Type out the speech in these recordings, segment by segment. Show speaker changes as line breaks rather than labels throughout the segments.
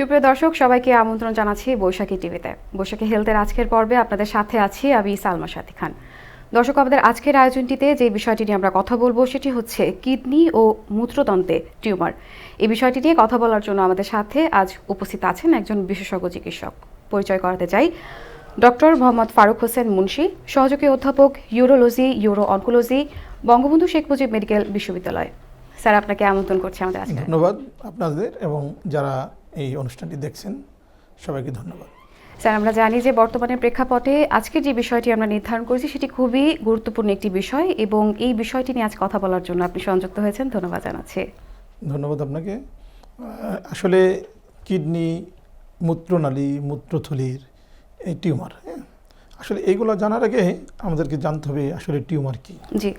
সুপ্রিয় দর্শক, সবাইকে আমন্ত্রণ জানাচ্ছি বৈশাখী টিভিতে। বৈশাখী হেলথের আজকের পর্বে আপনাদের সাথে আছি আমি সালমা সাথী খান। দর্শক, আমাদের আজকের আয়োজনটিতে যে বিষয়টি নিয়ে আমরা কথা বলব সেটি হচ্ছে কিডনি ও মূত্রতন্ত্রে টিউমার। এই বিষয়টি নিয়ে কথা বলার জন্য আমাদের সাথে আজ উপস্থিত আছেন একজন বিশেষজ্ঞ চিকিৎসক। পরিচয় করাতে চাই ডক্টর মোহাম্মদ ফারুক হোসেন মুন্সি, সহযোগী অধ্যাপক, urology euro oncology Bangabandhu Sheikh Mujib medical বিশ্ববিদ্যালয়। স্যার, আপনাকে আমন্ত্রণ করছি আমাদের আজকে।
ধন্যবাদ আপনাদের এবং যারা এই অনুষ্ঠানটি দেখছেন। সবাইকে ধন্যবাদ।
স্যার আমরা জানি যে বর্তমানে প্রেক্ষাপটে আজকের যে বিষয়টি আমরা নির্ধারণ করেছি সেটি খুবই গুরুত্বপূর্ণ একটি বিষয় এবং এই বিষয়টি নিয়ে আজ কথা বলার জন্য আপনি সংযুক্ত হয়েছেন। ধন্যবাদ জানাচ্ছি।
ধন্যবাদ আপনাকে। আসলে কিডনি মূত্রনালী মূত্রথলির এই টিউমার হ্যাঁ? আসলে এইগুলো জানার আগে আমাদেরকে জানতে হবে আসলে টিউমার কী।
জি।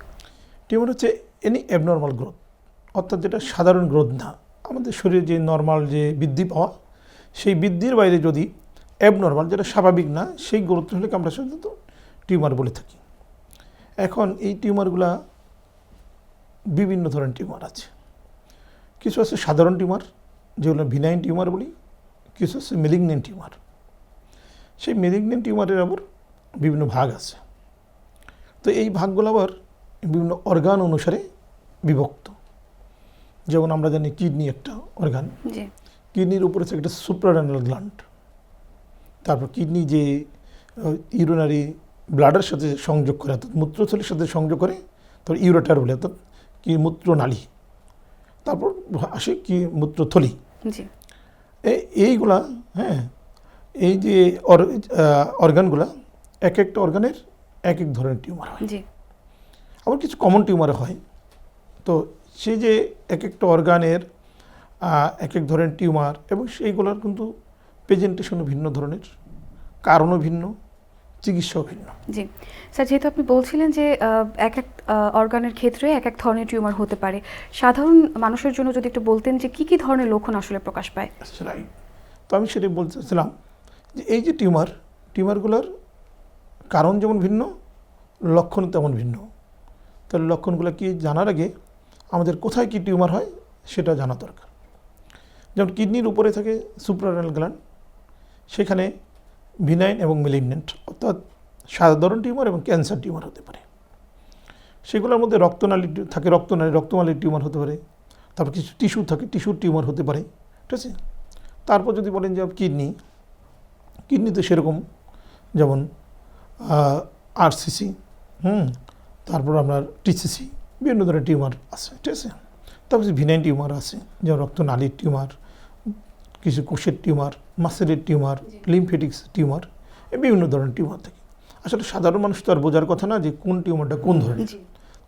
টিউমার হচ্ছে এনি অ্যাবনর্মাল গ্রোথ অর্থাৎ যেটা সাধারণ গ্রোথ না। আমাদের শরীরে যে নর্মাল যে বৃদ্ধি পাওয়া, সেই বৃদ্ধির বাইরে যদি অ্যাবনর্মাল যেটা স্বাভাবিক না, সেই গ্রোথ হলে আমরা সাধারণত টিউমার বলে থাকি। এখন এই টিউমারগুলা বিভিন্ন ধরনের টিউমার আছে। কিছু আছে সাধারণ টিউমার, যেগুলো ভিনাইন টিউমার বলি, কিছু আছে মেলিগনেন্ট টিউমার। সেই মেলিগনেন্ট টিউমারের আবার বিভিন্ন ভাগ আছে। তো এই ভাগগুলো আবার বিভিন্ন অর্গান অনুসারে বিভক্ত। যেমন আমরা জানি কিডনি একটা অর্গান কিডনির উপরে আছে একটা সুপ্রারেনাল গ্ল্যান্ড তারপর কিডনি যে ইউরিনারি ব্লাডের সাথে সংযোগ করে অর্থাৎ মূত্রথলির সাথে সংযোগ করে তারপর ইউরেটার বলে অর্থাৎ কি মূত্রনালী। তারপর আসে কি মূত্রথলি। এইগুলা হ্যাঁ এই যে অর্গানগুলা এক একটা অর্গানের এক এক ধরনের টিউমার হয়। আবার কিছু কমন টিউমার হয়। তো সেই যে এক একটা অর্গানের এক এক ধরনের টিউমার এবং সেইগুলোর কিন্তু প্রেজেন্টেশনও ভিন্ন ধরনের কারণও ভিন্ন চিকিৎসাও ভিন্ন।
জি। স্যার যেহেতু আপনি বলছিলেন যে এক এক অর্গানের ক্ষেত্রে এক এক ধরনের টিউমার হতে পারে সাধারণ মানুষের জন্য যদি একটু বলতেন যে কি কি ধরনের লক্ষণ আসলে প্রকাশ পায়?
রাইট তো আমি সেটাই বলতেছিলাম যে এই যে টিউমার টিউমারগুলোর কারণ যেমন ভিন্ন লক্ষণ তেমন ভিন্ন। তাহলে লক্ষণগুলো কি জানার আগে আমাদের কোথায় কি টিউমার হয় সেটা জানা দরকার। যেমন কিডনির উপরে থাকে সুপ্রারেনাল গ্ল্যান্ড সেখানে ভিনাইন এবং মেলিগনেন্ট অর্থাৎ সাধারণ টিউমার এবং ক্যান্সার টিউমার হতে পারে। সেগুলোর মধ্যে রক্তনালী থাকে রক্তনালী রক্তনালীর টিউমার হতে পারে। তারপর কিছু টিস্যু থাকে, টিস্যুর টিউমার হতে পারে, ঠিক আছে? তারপর যদি বলেন যে কিডনি, কিডনিতে সেরকম যেমন আরসিসি হুম, তারপর আপনার টিসিসি বিভিন্ন ধরনের টিউমার আছে ঠিক আছে? তারপর ভিনাইন টিউমার আছে যেমন রক্তনালীর টিউমার কিছু কোষের টিউমার মাসেলের টিউমার লিমফেটিক্স টিউমার বিভিন্ন ধরনের টিউমার থাকে। আসলে সাধারণ মানুষ তো আর বোঝার কথা না যে কোন টিউমারটা কোন ধরনের।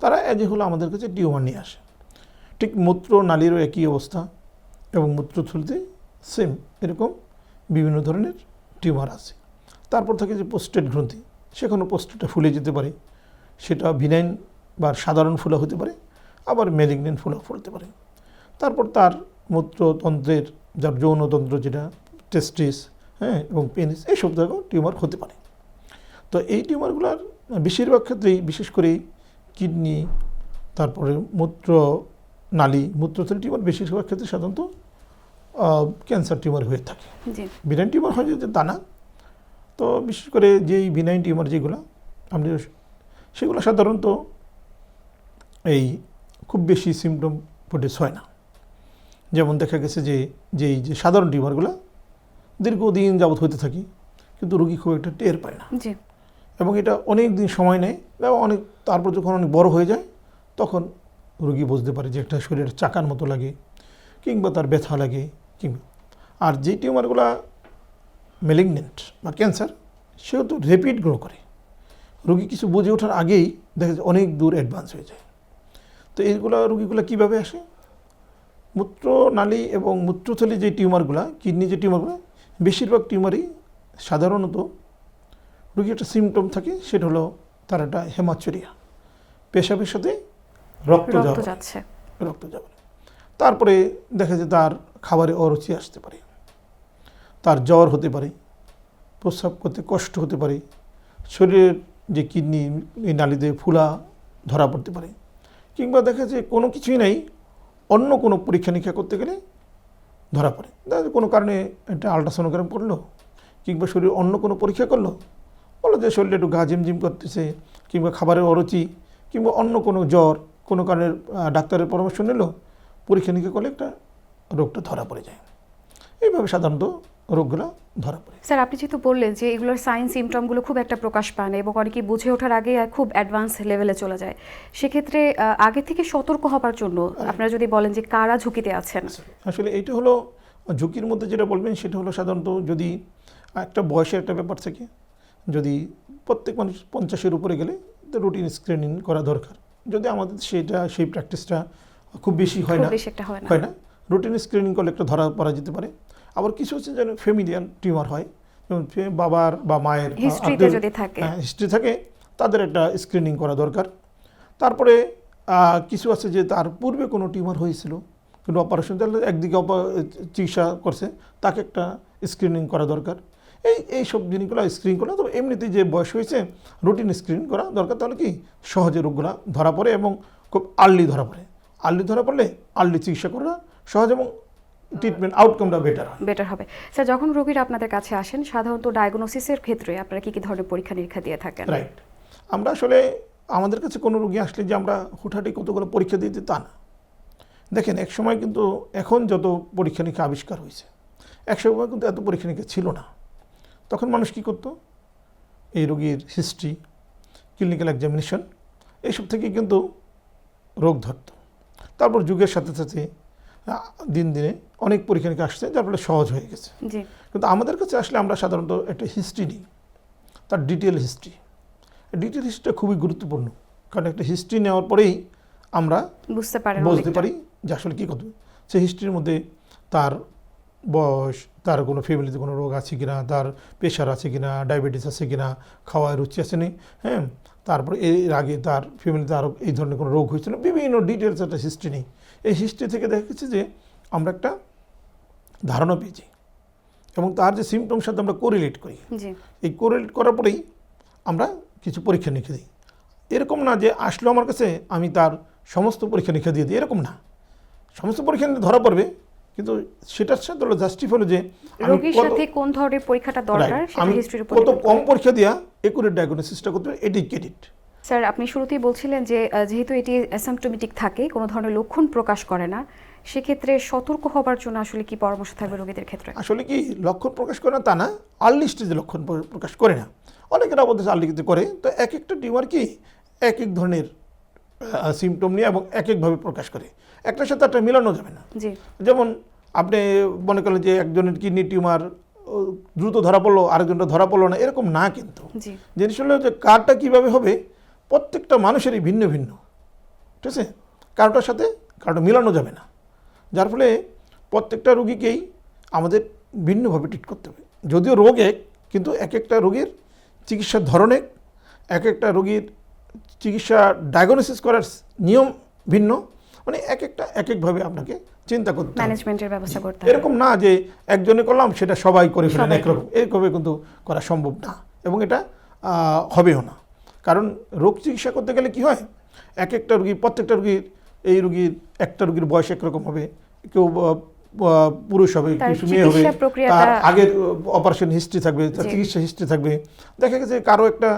তারা এজ হলো আমাদের কাছে টিউমার নিয়ে আসে। ঠিক মূত্র নালীরও একই অবস্থা এবং মূত্র মূত্রথলিতে সেম এরকম বিভিন্ন ধরনের টিউমার আছে। তারপর থাকে যে পোস্টেট গ্রন্থি সেখানেও পোস্টেটটা ফুলে যেতে পারে। সেটা ভিনাইন বা সাধারণ ফুলা হতে পারে আবার মেলিগনেন্ট ফুলা ফুলতে পারে। তারপর তার মূত্রতন্ত্রের যার যৌনতন্ত্র যেটা টেস্টিস হ্যাঁ এবং পেনিস এইসব জায়গাও টিউমার হতে পারে। তো এই টিউমারগুলোর বেশিরভাগ ক্ষেত্রেই বিশেষ করে কিডনি তারপরে মূত্র নালী মূত্রথলি টিউমার বেশিরভাগ ক্ষেত্রে সাধারণত ক্যান্সার টিউমার হয়ে থাকে। বিনাইন টিউমার হয় যে তা না। তো বিশেষ করে যেই বিনাইন টিউমার যেগুলো আপনি সেগুলো সাধারণত এই খুব বেশি সিমটম প্রোডিউস হয় না। যেমন দেখা গেছে যে যেই যে সাধারণ টিউমারগুলো দীর্ঘদিন যাবৎ হতে থাকে কিন্তু রুগী খুব একটা টের পায় না। এবং এটা অনেক দিন সময় নেয় এবং অনেক তারপর যখন অনেক বড় হয়ে যায় তখন রুগী বুঝতে পারে যে একটা শরীরের চাকার মতো লাগে কিংবা তার ব্যথা লাগে কিংবা আর যে টিউমারগুলো মেলিগনেন্ট বা ক্যান্সার সেও তো র্যাপিড গ্রো করে। রুগী কিছু বুঝে ওঠার আগেই দেখা যায় অনেক দূর অ্যাডভান্স হয়ে যায়। তো এইগুলো রুগীগুলো কীভাবে আসে? মূত্রনালী এবং মূত্রথলি যে টিউমারগুলো কিডনি যে টিউমারগুলো বেশিরভাগ টিউমারই সাধারণত রোগী একটা সিমটম থাকে সেটা হলো তার একটা হেমাচুরিয়া পেশাবের সাথে রক্ত
রক্ত যাচ্ছে।
রক্ত যাবে তারপরে দেখা যায় তার খাবারে অরুচি আসতে পারে তার জ্বর হতে পারে প্রস্রাব করতে কষ্ট হতে পারে শরীরের যে কিডনি এই নালীতে ফুলা ধরা পড়তে পারে কিংবা দেখা যায় কোনো কিছুই নাই, অন্য কোনো পরীক্ষা নিরীক্ষা করতে গেলে ধরা পড়ে। দেখা কোনো কারণে একটা আলট্রাসোনোগ্রাম করল, কিংবা শরীর অন্য কোনো পরীক্ষা করল, বলো যে শরীরে একটু গা ঝিমঝিম করতেছে, কিংবা খাবারের অরুচি, কিংবা অন্য কোনো জ্বর, কোনো কারণে ডাক্তারের পরামর্শ নিল, পরীক্ষা নিরীক্ষা করলে একটা রোগটা ধরা পড়ে যায়। এইভাবে সাধারণত রোগগুলো ধরা পড়ে।
স্যার আপনি যেহেতু বললেন যে এগুলোর সাইন সিমটমগুলো খুব একটা প্রকাশ পায় না এবং অনেকে বুঝে ওঠার আগে খুব অ্যাডভান্স লেভেলে চলে যায়। সেক্ষেত্রে আগে থেকে সতর্ক হবার জন্য আপনারা যদি বলেন যে কারা ঝুঁকিতে আছেন?
আসলে এইটা হলো ঝুঁকির মধ্যে যেটা বলবেন সেটা হলো সাধারণত যদি একটা বয়সের একটা ব্যাপার থাকে যদি প্রত্যেক মানুষ পঞ্চাশের উপরে গেলে তো রুটিন স্ক্রিনিং করা দরকার। যদি আমাদের সেটা সেই প্র্যাকটিসটা খুব বেশি হয়
হয় না।
হয় না রুটিন স্ক্রিনিং করলে একটা ধরা পড়া যেতে পারে। আবার কিছু হচ্ছে যেন ফ্যামিলিয়ান টিউমার হয়। যেমন বাবার বা মায়ের হ্যাঁ হিস্ট্রি থাকে তাদের একটা স্ক্রিনিং করা দরকার। তারপরে কিছু আছে যে তার পূর্বে কোনো টিউমার হয়েছিল কিন্তু অপারেশন তাহলে একদিকে চিকিৎসা করছে তাকে একটা স্ক্রিনিং করা দরকার। এই এই সব জিনিসগুলো স্ক্রিনিং করা তবে এমনিতেই যে বয়স হয়েছে রুটিন স্ক্রিনিং করা দরকার তাহলে কি সহজে রোগগুলো ধরা পড়ে এবং খুব আর্লি ধরা পড়ে। আর্লি ধরা পড়লে আর্লি চিকিৎসা করা সহজ এবং ট্রিটমেন্ট আউটকামটা বেটার হয়।
বেটার হবে। স্যার যখন রোগীরা আপনাদের কাছে আসেন সাধারণত ডায়াগনোসিসের ক্ষেত্রে আপনারা কি কি ধরনের পরীক্ষা নিরীক্ষা দিয়ে থাকেন?
রাইট আমরা আসলে আমাদের কাছে কোনো রোগী আসলে যে আমরা হুটহাটি কতগুলো পরীক্ষা দিই তা না। দেখেন এক সময় কিন্তু এখন যত পরীক্ষা নিরীক্ষা আবিষ্কার হয়েছে এক সময় কিন্তু এত পরীক্ষা নিরীক্ষা ছিল না। তখন মানুষ কী করতো? এই রোগীর হিস্ট্রি ক্লিনিক্যাল এক্সামিনেশন এইসব থেকে কিন্তু রোগ ধরত। তারপর যুগের সাথে সাথে দিন দিনে অনেক পরীক্ষা নিরীক্ষা আসছে যার ফলে সহজ হয়ে গেছে। কিন্তু আমাদের কাছে আসলে আমরা সাধারণত একটা হিস্ট্রি নিই তার ডিটেল হিস্ট্রি ডিটেল হিস্ট্রিটা খুবই গুরুত্বপূর্ণ কারণ একটা হিস্ট্রি নেওয়ার পরেই আমরা
বুঝতে পারেন
বুঝতে পারি যে আসলে কী করতে সেই হিস্ট্রির মধ্যে তার বয়স তার কোনো ফ্যামিলিতে কোনো রোগ আছে কিনা তার প্রেশার আছে কিনা ডায়াবেটিস আছে কিনা খাওয়ার রুচি আছে নি হ্যাঁ? তারপরে এর আগে তার ফ্যামিলিতে আরও এই ধরনের কোনো রোগ হয়েছিল বিভিন্ন ডিটেলস একটা হিস্ট্রি নেই। এই হিস্ট্রি থেকে দেখা গেছে যে আমরা একটা ধারণা পেয়েছি এবং তার যে সিমটমের সাথে আমরা কোরিলেট করি। এই কোরিলেট করার পরেই আমরা কিছু পরীক্ষা নিরীক্ষা দিই। এরকম না যে আসলো আমার কাছে আমি তার সমস্ত পরীক্ষা নিরীক্ষা দিয়ে দিই এরকম না। সমস্ত পরীক্ষা ধরা পড়বে কিন্তু সেটার সাথে হলো জাস্টিফ হলো যে
রোগীর সাথে কোন ধরনের পরীক্ষাটা দরকার সেটা
আমি
হিস্ট্রির উপর
কত কম। পরীক্ষা দিয়া একুরেট ডায়াগনোসিসটা করতে পারি এটাই ক্রেডিট
স্যার আপনি শুরুতেই বলছিলেন যে যেহেতু এটি অ্যাসাম্পটোমেটিক থাকে কোনো ধরনের লক্ষণ প্রকাশ করে না সেক্ষেত্রে সতর্ক হবার জন্য আসলে কি পরামর্শ থাকবে রোগীদের ক্ষেত্রে?
আসলে কি লক্ষণ প্রকাশ করে না তা না আর্লি স্টেজে লক্ষণ প্রকাশ করে না। অনেকেরা বলতেছে আর্লি করে তো এক একটা টিউমার কি এক এক ধরনের সিমটম নিয়ে এবং এক একভাবে প্রকাশ করে। একটার সাথে একটা মেলানো যাবে না। যেমন আপনি মনে করেন যে একজনের কিডনি টিউমার দ্রুত ধরা পড়ল আরেকজনটা ধরা পড়ল না এরকম না কিন্তু। জিনিস হলো যে কারটা কীভাবে হবে প্রত্যেকটা মানুষেরই ভিন্ন ভিন্ন। ঠিক আছে? কারোটার সাথে কারোটা মিলানো যাবে না। যার ফলে প্রত্যেকটা রুগীকেই আমাদের ভিন্নভাবে ট্রিট করতে হবে। যদিও রোগ এক কিন্তু এক একটা রোগীর চিকিৎসার ধরন এক এক একটা রোগীর চিকিৎসা ডায়াগনোসিস করার নিয়ম ভিন্ন। মানে এক একটা এক একভাবে আপনাকে চিন্তা করতে
ম্যানেজমেন্টের ব্যবস্থা করতে
এরকম না যে একজনে করলাম সেটা সবাই করে ফেলেন একরকম। এরকমভাবে কিন্তু করা সম্ভব না। এবং এটা হবেও না। কারণ রোগ চিকিৎসা করতে গেলে কি হয়? এক একটা রুগী প্রত্যেকটা রুগীর এই রুগীর একটা রুগীর বয়স একরকম হবে কেউ পুরুষ হবে কিছু মেয়ে হবে তার আগের অপারেশন হিস্ট্রি থাকবে তার চিকিৎসা হিস্ট্রি থাকবে। দেখা গেছে কারও একটা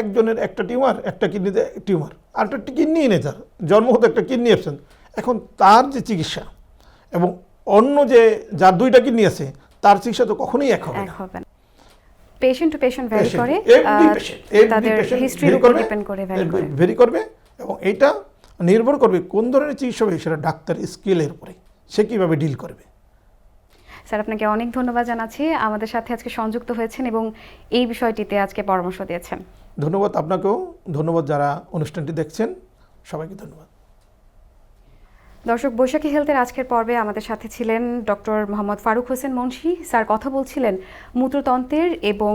একজনের একটা টিউমার একটা কিডনিতে টিউমার আর একটা কিডনি নেই তার জন্মগত একটা কিডনি অ্যাবসেন্ট এখন তার যে চিকিৎসা এবং অন্য যে যার দুইটা কিডনি আছে তার চিকিৎসা তো কখনোই এক হবে না।
পেশেন্ট টু পেশেন্ট ভ্যারি করে
every
তাদের হিস্ট্রির উপর ডিপেন্ড করে ভ্যারি করে।
করবে এবং এইটা নির্ভর করবে কোন ধরনের চিকিৎসা হবে সেটা ডাক্তার স্কেলের উপরে। সে কীভাবে ডিল করবে?
স্যার আপনাকে অনেক ধন্যবাদ জানাচ্ছি। আমাদের সাথে আজকে সংযুক্ত হয়েছেন এবং এই বিষয়টিতে আজকে পরামর্শ দিয়েছেন।
ধন্যবাদ আপনাকেও। ধন্যবাদ যারা অনুষ্ঠানটি দেখছেন। সবাইকে ধন্যবাদ।
দর্শক, বৈশাখী হেলথের আজকের পর্বে আমাদের সাথে ছিলেন ডক্টর মোহাম্মদ ফারুক হোসেন মুন্সি। স্যার কথা বলছিলেন মূত্রতন্ত্রের এবং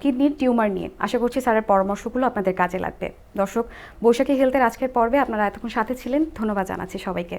কিডনির টিউমার নিয়ে। আশা করছি স্যারের পরামর্শগুলো আপনাদের কাজে লাগবে। দর্শক, বৈশাখী হেলথের আজকের পর্বে আপনারা এতক্ষণ সাথে ছিলেন। ধন্যবাদ জানাচ্ছি সবাইকে।